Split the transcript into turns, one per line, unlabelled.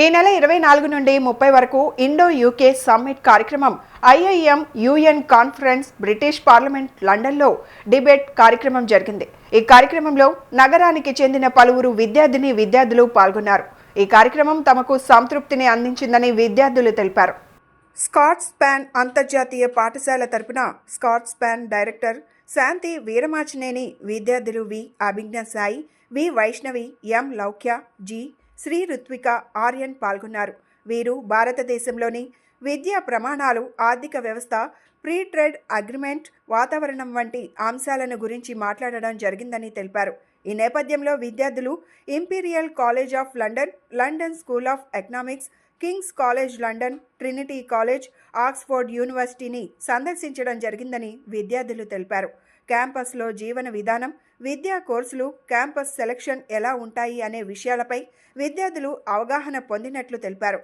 ఈ నెల ఇరవై నాలుగు నుండి ముప్పై వరకు ఇండో యూకే సమ్మిట్ కార్యక్రమం IIM UN conference British parliament లండన్లో డిబేట్ కార్యక్రమం జరిగింది. ఈ కార్యక్రమంలో నగరానికి చెందిన పలువురు విద్యార్థిని విద్యార్థులు పాల్గొన్నారు. ఈ కార్యక్రమం తమకు సంతృప్తిని అందించిందని విద్యార్థులు తెలిపారు. స్కాట్స్ ప్యాన్ అంతర్జాతీయ పాఠశాల తరపున Scots Pan director Shanti Veeramachineni విద్యార్థులు V Abhigna Sai V Vaishnavi M Laukya G Sri Ruthvika Aryan పాల్గొన్నారు. వీరు భారతదేశంలోని విద్యా ప్రమాణాలు ఆర్థిక వ్యవస్థ ప్రీ ట్రేడ్ అగ్రిమెంట్ వాతావరణం వంటి అంశాలను గురించి మాట్లాడడం జరిగిందని తెలిపారు. ఈ నేపథ్యంలో విద్యార్థులు Imperial College of London London School of Economics King's College London Trinity College Oxford యూనివర్సిటీని సందర్శించడం జరిగిందని విద్యార్థులు తెలిపారు. క్యాంపస్లో జీవన విధానం విద్యా కోర్సులు క్యాంపస్ సెలక్షన్ ఎలా ఉంటాయి అనే విషయాలపై విద్యార్థులు అవగాహన పొందినట్లు తెలిపారు.